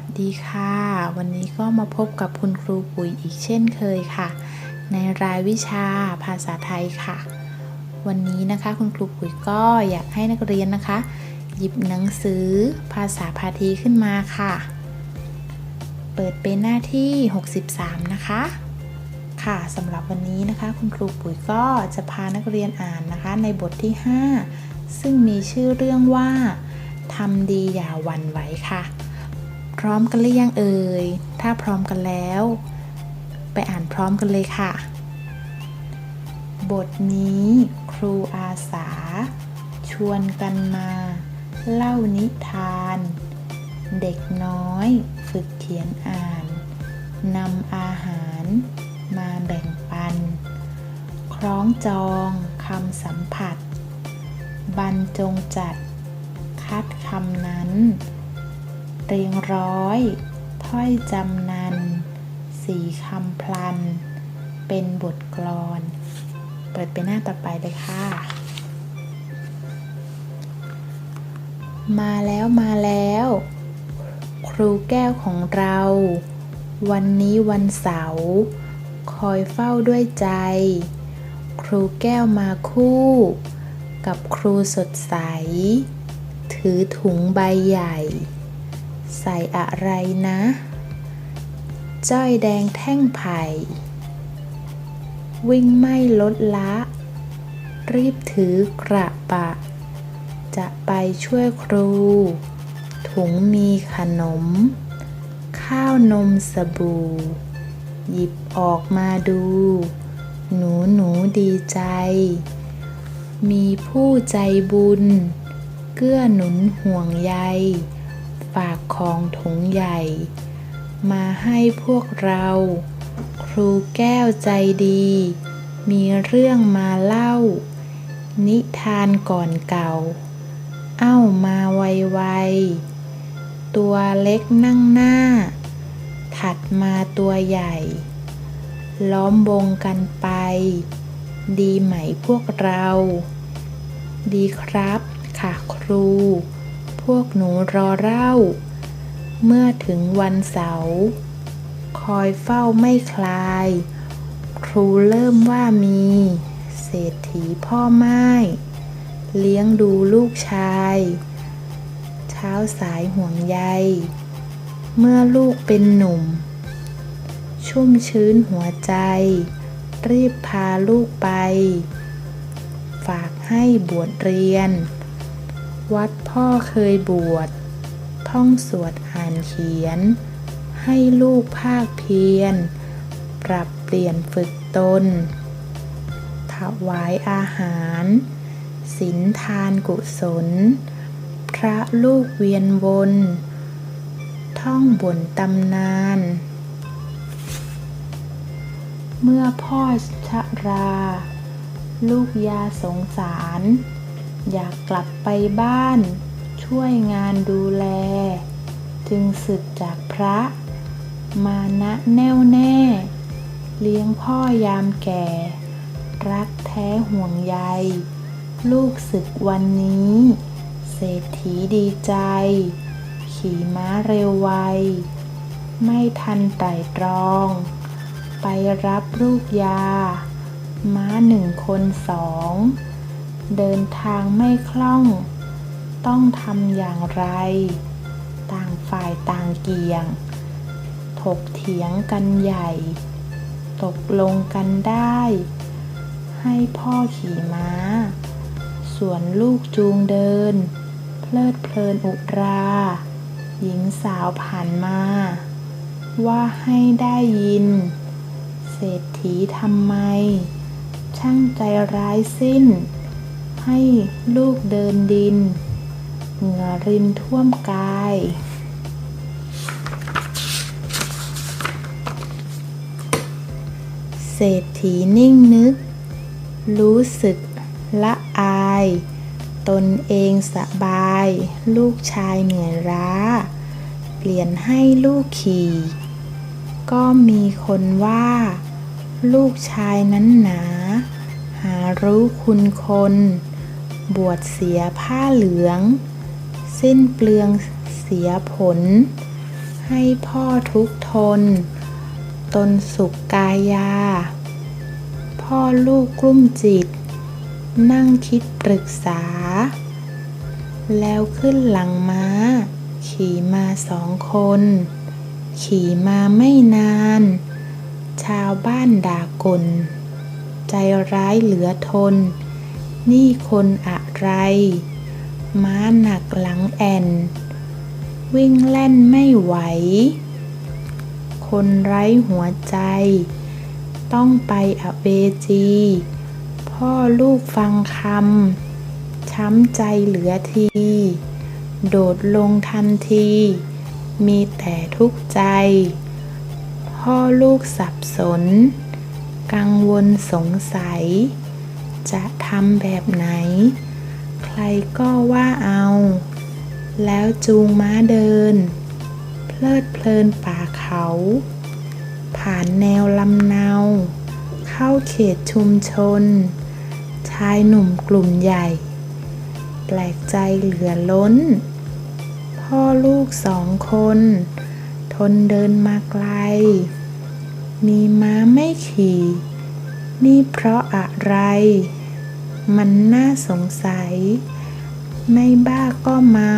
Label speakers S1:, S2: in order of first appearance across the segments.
S1: วัสดีค่ะ วันนี้ก็มาพบกับคุณครูปุ๋ยอีกเช่นเคยค่ะ ในรายวิชาภาษาไทยค่ะ วันนี้นะคะคุณครูปุ๋ยก็อยากให้นักเรียนนะคะ หยิบหนังสือภาษาพาทีขึ้นมาค่ะ เปิดเป็นหน้าที่ 63 นะคะ ค่ะสำหรับวันนี้นะคะคุณครูปุ๋ยก็จะพานักเรียนอ่านนะคะ ในบทที่ 5 ซึ่งมีชื่อเรื่องว่าทำดีอย่าหวั่นไหวค่ะ พร้อมกันหรือยังเอ่ย ถ้าพร้อมกันแล้ว ไปอ่านพร้อมกันเลยค่ะ บทนี้ครูอาสา ชวนกันมา เล่านิทาน เด็กน้อยฝึกเขียนอ่านนำอาหารมาแบ่งปัน คล้องจองคำสัมผัส บรรจงจัด คัดคำนั้น เรียงร้อย ถ้อยจำนัน สีคำพลัน เป็นบทกลอน เปิดไปหน้าต่อไปเลยค่ะ มาแล้วมาแล้ว ครูแก้วของเรา วันนี้วันเสาร์คอยเฝ้าด้วยใจ ครูแก้วมาคู่ กับครูสดใส ถือถุงใบใหญ่ ใส่อะไรนะ จ้อยแดงแท่งไผ่ วิ่งไม่ลดละ รีบถือกระบะจะไปช่วยครู ถุงมีขนม ข้าวนมสบู่ หยิบออกมาดู หนูหนูดีใจ มีผู้ใจบุญ เกื้อหนุนห่วงใย ฝากของถุงใหญ่ มาให้พวกเรา ครูแก้วใจดี มีเรื่องมาเล่า นิทานก่อนเก่า เอ้ามาไวๆ ตัวเล็กนั่งหน้า ถัดมาตัวใหญ่ ล้อมวงกันไป ดีไหมพวกเรา ดีครับค่ะครู พวกหนูรอเล่า เมื่อถึงวันเสาร์ คอยเฝ้าไม่คลาย ครูเริ่มว่ามี เศรษฐีพ่อไม้ เลี้ยงดูลูกชาย เช้าสายห่วงใย เมื่อลูกเป็นหนุ่ม ชุ่มชื้นหัวใจ รีบพาลูกไป ฝากให้บวชเรียน วัดพ่อเคยบวช ท่องสวดอ่านเขียน ให้ลูกภาคเพียร ปรับเปลี่ยนฝึกตน ถวายอาหารสินทานกุศล พระลูกเวียนวน ท่องบนตำนาน เมื่อพ่อชรา ลูกยาสงสาร อยากกลับไปบ้าน ช่วยงานดูแล จึงสึกจากพระ มานะแน่วแน่ เลี้ยงพ่อยามแก่ รักแท้ห่วงใย ลูกศึกวันนี้ เศรษฐีดีใจ ขี่ม้าเร็วไว ไม่ทันไตร่ตรอง ไปรับลูกยา ม้าหนึ่งคนสอง เดินทางไม่คล่อง ต้องทำอย่างไร ต่างฝ่ายต่างเกี่ยง ถกเถียงกันใหญ่ ตกลงกันได้ ให้พ่อขี่ม้า ส่วนลูกจูงเดิน เพลิดเพลินอุรา หญิงสาวผ่านมา ว่าให้ได้ยิน เศรษฐีทำไม ช่างใจร้ายสิ้น ให้ลูกเดินดิน เหงื่อรินท่วมกาย เศรษฐีนิ่งนึก รู้สึกละอาย ตนเองสบาย ลูกชายเหนื่อยล้า เปลี่ยนให้ลูกขี่ ก็มีคนว่า ลูกชายนั้นหนา หารู้คุณคน บวชเสียผ้าเหลือง สิ้นเปลืองเสียผล ให้พ่อทุกทน ตนสุขกายา พ่อลูกกลุ้มจิต นั่งคิดปรึกษา แล้วขึ้นหลังม้า ขี่มาสองคน ขี่มาไม่นาน ชาวบ้านด่ากล ใจร้ายเหลือทน นี่คนอะไร ม้าหนักหลังแอน วิ่งแล่นไม่ไหว คนไร้หัวใจ ต้องไปอเวจี พ่อลูกฟังคำ ช้ำใจเหลือที โดดลงทันที มีแต่ทุกข์ใจ พ่อลูกสับสน กังวลสงสัย จะทำแบบไหน ใครก็ว่าเอา แล้วจูงม้าเดิน เพลิดเพลินป่าเขา ผ่านแนวลำเนา เข้าเขตชุมชน ชายหนุ่มกลุ่มใหญ่ แปลกใจเหลือล้น พ่อลูกสองคน ทนเดินมาไกล มีม้าไม่ขี่นี่เพราะอะไร มันน่าสงสัย ไม่บ้าก็เมา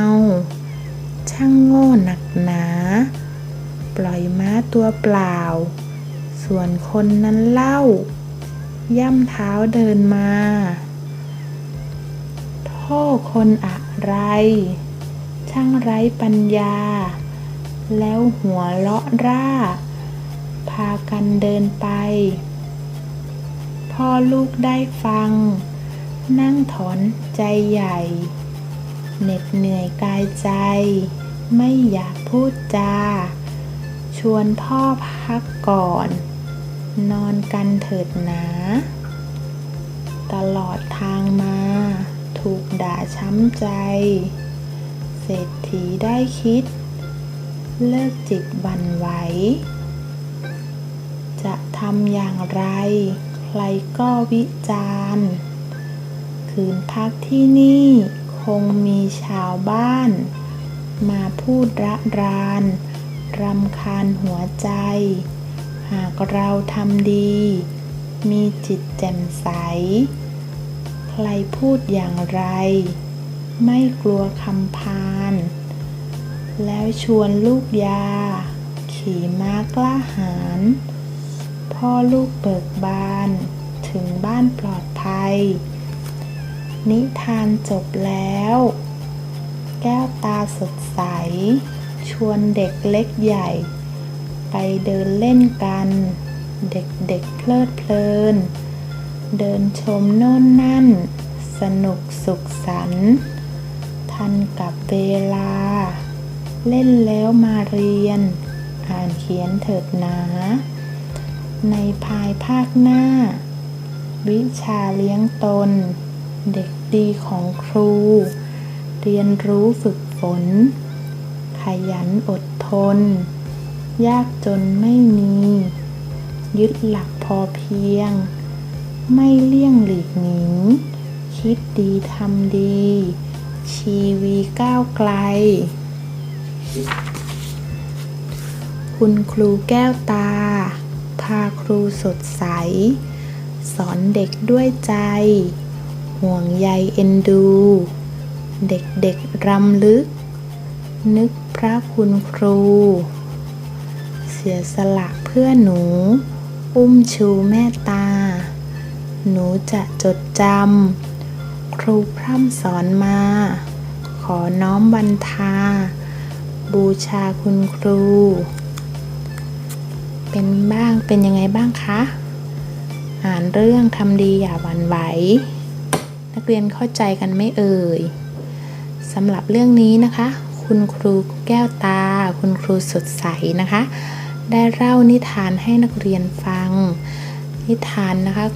S1: ช่างโง่หนักหนา ปล่อยม้าตัวเปล่า ส่วนคนนั้นเล่า ย่ำเท้าเดินมาโทษคนอะไร ช่างไร้ปัญญา แล้วหัวเลาะร่า พากันเดินไป พ่อลูกได้ฟัง นั่งถอนใจใหญ่ เหน็ดเหนื่อยกายใจ ไม่อยากพูดจา ชวนพ่อพักก่อน นอนกันเถิดหนา ตลอดทางมา ถูกด่าช้ำใจ เศรษฐีได้คิด เลิกจิตบันไหว จะทำอย่างไร ใครก็วิจารณ์ คืนพักที่นี่คงมีชาวบ้าน มาพูดระรานรำคาญหัวใจ หากเราทำดี มีจิตแจ่มใส ใครพูดอย่างไร ไม่กลัวคำพาน แล้วชวนลูกยา ขี่ม้ากล้าหาญพ่อลูกเบิกบาน ถึงบ้านปลอดภัย นิทานจบแล้ว แก้วตาสดใส ชวนเด็กเล็กใหญ่ ไปเดินเล่นกัน เด็กๆเพลิดเพลิน เดินชมโน่นนั่น สนุกสุขสันต์ทันกับเวลา เล่นแล้วมาเรียน อ่านเขียนเถิดหนา ในภายภาคหน้า วิชาเลี้ยงตน เด็กดีของครู เรียนรู้ฝึกฝน ขยันอดทน ยากจนไม่มี ยึดหลักพอเพียง ไม่เลี่ยงหลีกหนีคิดดีทำดี ชีวีก้าวไกล คุณครูแก้วตา พาครูสดใส สอนเด็กด้วยใจ ห่วงใยเอ็นดู เด็กๆรำลึก นึกพระคุณครู เสียสละเพื่อหนู อุ้มชูแม่ตา หนูจะจดจำ ครูพร่ำสอนมา ขอน้อมบันทา บูชาคุณครู เป็นบ้างเป็นยังไงบ้างคะ อ่านเรื่องทำดีอย่าหวั่นไหว นักเรียนเข้าใจกันไม่เอ่ยสำหรับเรื่องนี้นะคะ คุณครูแก้วตา คุณครูสดใสนะคะ ได้เล่านิทานให้นักเรียนฟัง นิทานนะคะ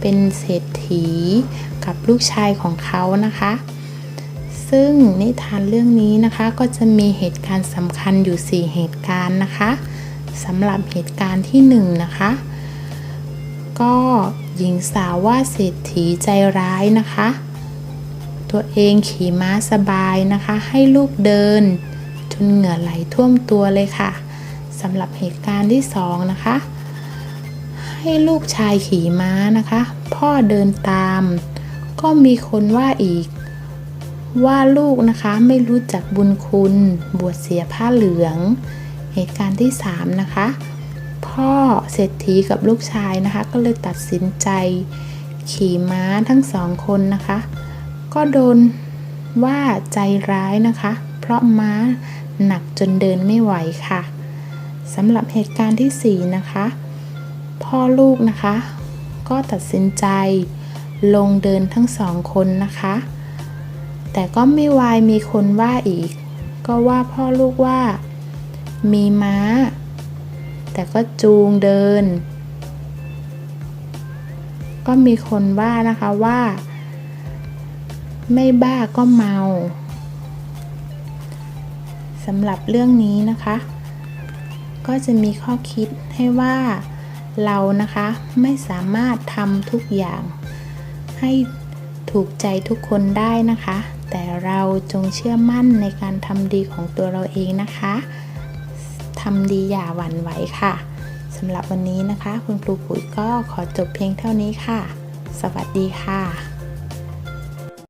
S1: เป็นเศรษฐีกับลูกชายของเขานะคะ ซึ่งนิทานเรื่องนี้นะคะก็จะมีเหตุการณ์สำคัญอยู่ 4 เหตุการณ์นะคะสำหรับเหตุการณ์ที่ 1 นะคะ ก็ หญิงสาวว่าเศรษฐีใจร้ายนะคะ ตัวเองขี่ม้าสบายนะคะ ให้ลูกเดิน จนเหงื่อไหลท่วมตัวเลยค่ะสำหรับเหตุการณ์ที่สองนะคะ ให้ลูกชายขี่ม้านะคะ พ่อเดินตาม ก็มีคนว่าอีก ว่าลูกนะคะไม่รู้จักบุญคุณ บวชเสียผ้าเหลือง เหตุการณ์ที่สามนะคะ พ่อเศรษฐีกับลูกชายนะคะ ก็เลยตัดสินใจขี่ม้าทั้งสองคนนะคะ ก็โดนว่าใจร้ายนะคะ เพราะม้าหนักจนเดินไม่ไหวค่ะสำหรับเหตุการณ์ที่สี่นะคะ พ่อลูกนะคะ ก็ตัดสินใจลงเดินทั้งสองคนนะคะ แต่ก็ไม่วายมีคนว่าอีก ก็ว่าพ่อลูกว่า มีม้า แต่ก็จูงเดิน ก็มีคนว่านะคะว่า ไม่บ้าก็เมาสำหรับเรื่องนี้นะคะ ก็จะมีข้อคิดให้ว่าเรานะคะไม่สามารถทำทุกอย่าง ให้ถูกใจทุกคนได้นะคะ แต่เราจงเชื่อมั่นในการทำดีของตัวเราเองนะคะ ทำดีอย่าหวั่นไหวค่ะสำหรับวันนี้นะคะ คุณครูปุ๋ยก็ขอจบเพียงเท่านี้ค่ะ สวัสดีค่ะ